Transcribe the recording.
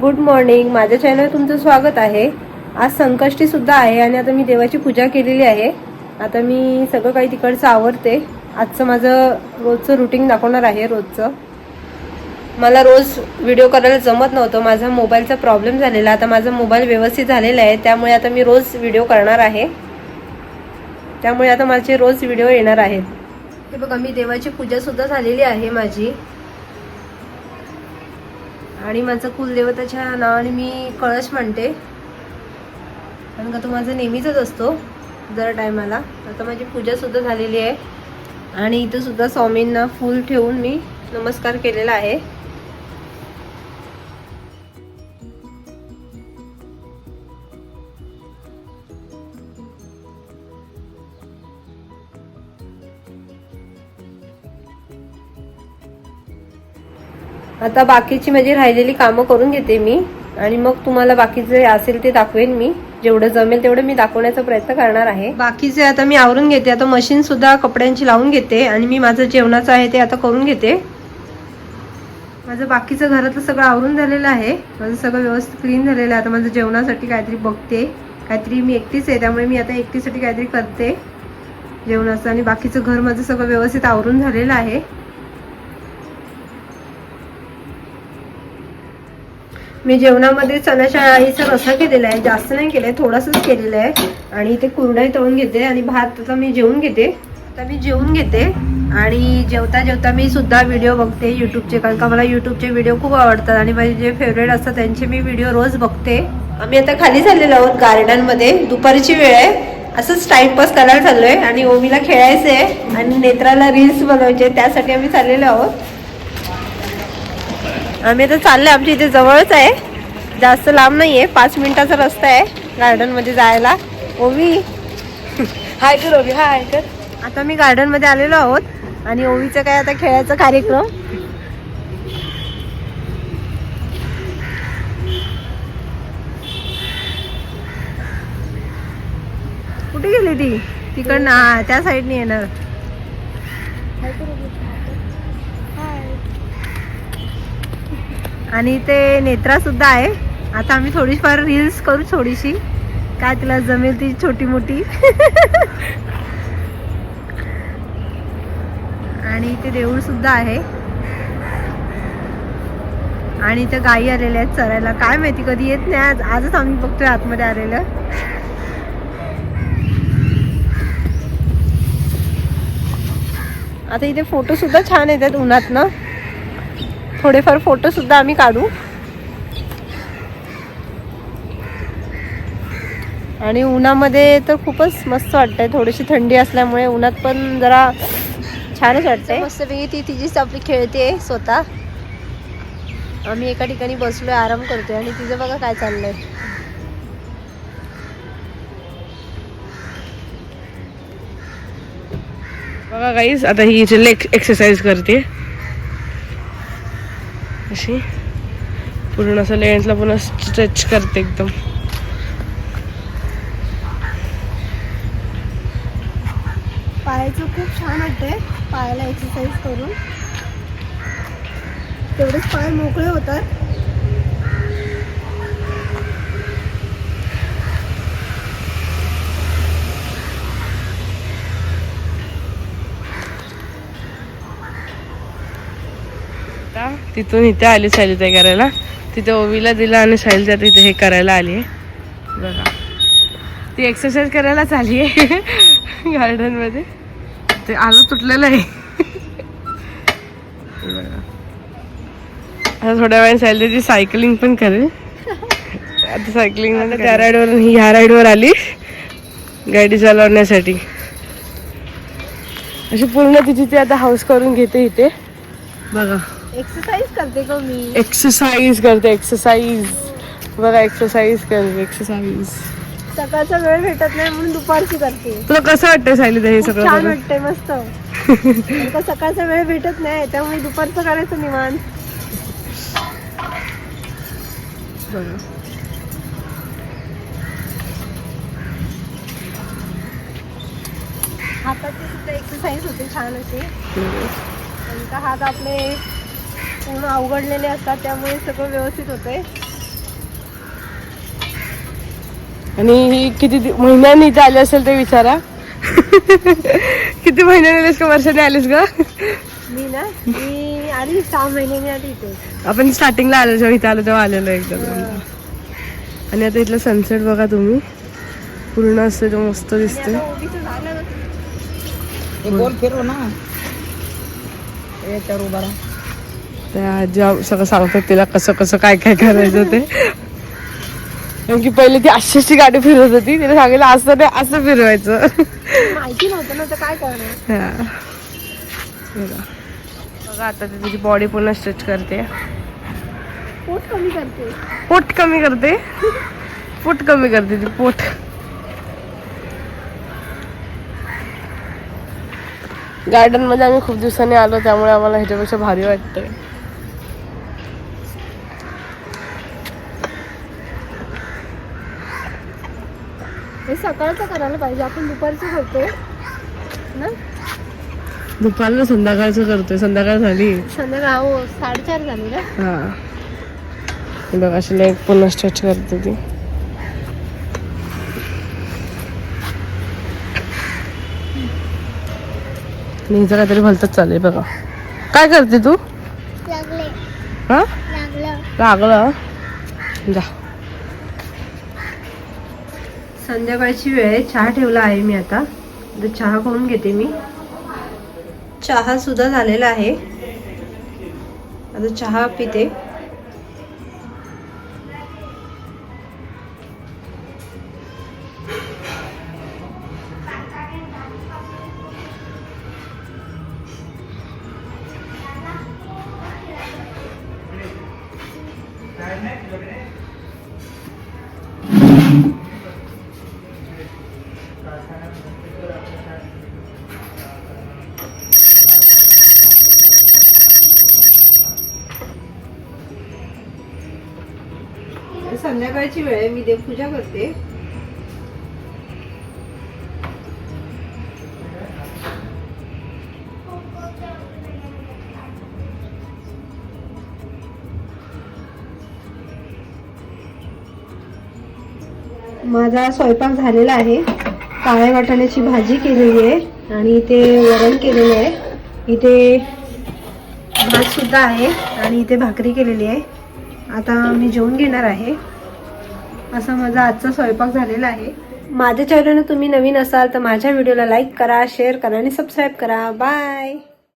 Good morning माझ्या channel तुमचं स्वागत आहे. आज संकष्टी सुद्धा आहे आणि आता मी देवाची पूजा केलेली आहे. आता मी सगळं काही तिकडचं आवडते आजचं माझं रोजचं रुटीन दाखवणार आहे रोजचं. मला रोज व्हिडिओ करायला जमत नव्हतं. माझा मोबाईलचा प्रॉब्लेम झालेला. आता माझा मोबाईल व्यवस्थित झालेला आहे. त्यामुळे आता मी रोज व्हिडिओ करणार आहे. त्यामुळे आता माझे रोज व्हिडिओ येणार आहेत. हे बघा मी देवाची पूजा सुद्धा झालेली आहे माझी. आणि माझं कुलदेवताच्या नावाने मी कळश म्हणते. कारण का तो माझा नेहमीचाच असतो दर टायमाला. आता माझी पूजासुद्धा झालेली आहे. आणि इथं सुद्धा स्वामींना फूल ठेवून मी नमस्कार केलेला आहे. आता बाकीची माझी राहिलेली कामं करून घेते मी. आणि मग तुम्हाला बाकीचे असेल ते दाखवेन मी. जेवढं जमेल तेवढं मी दाखवण्याचा प्रयत्न करणार आहे. बाकीचे आता मी आवरून घेते आता मशीन सुद्धा कपड्यांची लावून घेते आणि मी माझं जेवणाचं आहे ते आता करून घेते. माझं बाकीचं घरातलं सगळं आवरून झालेलं आहे. माझं सगळं व्यवस्थित क्लीन झालेलं आहे. आता माझं जेवणासाठी काहीतरी बघते. काहीतरी मी एकटीच आहे त्यामुळे मी आता एकटीसाठी काहीतरी करते. जेवणाचं आणि बाकीचं घर माझं सगळं व्यवस्थित आवरून झालेलं आहे. मी जेवणामध्ये चण्याच्या डाळीचा रसा केलेला आहे. जास्त नाही केलाय थोडासाच केलेला आहे. आणि इथे कुरडाई तळून घेते आणि भात आता मी जेवून घेते. आता मी जेवून घेते आणि जेवता जेवता मी सुद्धा व्हिडिओ बघते युट्यूबचे कारण का मला युट्यूबचे व्हिडिओ खूप आवडतात आणि माझे जे फेवरेट असतात त्यांचे मी व्हिडिओ रोज बघते. आम्ही आता खाली झालेलो आहोत गार्डनमध्ये दुपारची वेळ आहे. असंच टाइमपास करायला चाललो आहे आणि ओमीला खेळायचं आहे आणि नेत्राला रील्स बनवायचे त्यासाठी आम्ही चाललेलो आहोत. आम्ही आता चाललो आमच्या इथे जवळच आहे. जास्त लांब नाही आहे पाच मिनिटाचा रस्ता आहे गार्डनमध्ये जायला. ओवी. हाय कर ओवी हाय कर. आता मी गार्डनमध्ये आलेलो आहोत आणि ओवीचं काय आता खेळायचा कार्यक्रम. कुठे गेली ती? तिकडनं त्या साईडने येणार. आणि ते नेत्रासुद्धा आहे. आता आम्ही थोडीफार रील्स करू थोडीशी. काय तिला जमेल ती छोटी मोठी. आणि इथे देऊळ सुद्धा आहे. आणि इथे गायी आलेल्या आहेत चरायला. काय माहिती कधी येत नाही आज. आजच आम्ही बघतोय आतमध्ये आलेलं. आता इथे फोटो सुद्धा छान येतात उन्हातनं. थोडेफार फोटो सुद्धा आम्ही काढू. आणि उन्हामध्ये तर खूपच मस्त वाटतंय. थोडीशी थंडी असल्यामुळे उन्हात पण जरा छानच वाटतंय. मस्तपैकी ती तिचीच आपली खेळते स्वतः. आम्ही एका ठिकाणी बसलोय आराम करतोय. आणि तिचं बघा काय चाललंय. बघा गाईज आता ही लेग एक्सरसाइज करते. अशी. पूर्ण असं लेन्सला पूर्ण स्ट्रेच करते एकदम. पायाचं खूप छान वाटतंय. पायाला एक्सरसाइज करून. तेवढेच पाय मोकळे होतात. आता. तिथून इथे आली सायली ते करायला. तिथे ओवीला दिला आणि सायली आता इथे हे करायला आली. आहे बघा. ती एक्सरसाइज करायलाच आली आहे. गार्डनमध्ये ते आलं तुटलेलं आहे. आता थोड्या वेळाने सायली ती सायकलिंग पण करेल. आता सायकलिंग त्या राईडवर ही ह्या राईडवर आली. गाडी चालवण्यासाठी. अशी पूर्ण तिची ती आता हाऊस करून घेते इथे. बघा. एक्सरसाइज करते का मी? एक्सरसाइज करते एक्सरसाइज बघा एक्सरसाइज करते एक्सरसाइज सकाळचा वेळ भेटत नाही म्हणून दुपारची करते. तुला कसं वाटतं सायली हे सगळं छान? वाटतंय मस्त. कारण का सकाळचा वेळ भेटत नाही त्यामुळे दुपारचं करायचं निवांत. बघा. हाताची सुद्धा एक्सरसाइज होते छान अशी. कारण का हात आपले पूर्ण अवघडलेले असतात त्यामुळे सगळं व्यवस्थित होतंय. आणि ही किती दि- महिन्यांनी इथे आली असेल ते विचारा. किती महिन्याने आलीस का? वर्षाने आलीस ग? मी ना मी आली सहा महिन्याने आली इथे. आपण स्टार्टिंगला आलो जेव्हा इथे आलो तेव्हा आलेलो एकदम. आणि आता इथलं सनसेट बघा तुम्ही. पूर्ण असते तो मस्त दिसते झालं. फिरव ना. याच्यावर उभा राहा. त्या आजी सगळं सांगतात तिला कसं कसं काय काय करायचं ते. कारण की पहिले ती अशी अशी गाडी फिरवत होती तिला सांगितलं असं नाही असं फिरवायचं. माहिती नव्हतं ना तर काय करणार? हा. बघा. आता ती तिची बॉडी पूर्ण स्ट्रेच करते. पोट कमी करते. पोट कमी करते. पोट कमी करते ती पोट. गार्डनमध्ये आम्ही खूप दिवसांनी आलो त्यामुळे आम्हाला ह्याच्यापेक्षा भारी वाटतंय. हे सकाळचं करायला पाहिजे आपण दुपारचं करतो ना? दुपारला संध्याकाळचं करतोय संध्याकाळ झाली. संध्याकाळ हो साडेचार झाले ना? हा. बघ अशी लेग पूर्ण स्ट्रेच करते ती. आणि हिचं काहीतरी भलतच चाललंय बघा. काय करते तू? हा? लागलं. जा. संध्याकाळची वेळ आहे. चहा ठेवला आहे मी आता. तर चहा करून घेते मी. चहा सुद्धा झालेला आहे. आता चहा पिते. संध्याकाळची वेळ आहे मी देवपूजा करते. माझा स्वयंपाक झालेला आहे. काळ्या वाटाण्याची भाजी केलेली आहे आणि इथे वरण केलेलं आहे. इथे भातसुद्धा आहे आणि इथे भाकरी केलेली आहे. आता मी जेवून घेणार आहे. असा माझा आजचा स्वयंपाक झालेला आहे. माझ्या चॅनलने तुम्ही नवीन असाल तर माझ्या व्हिडिओला लाईक करा शेअर करा आणि सबस्क्राईब करा. बाय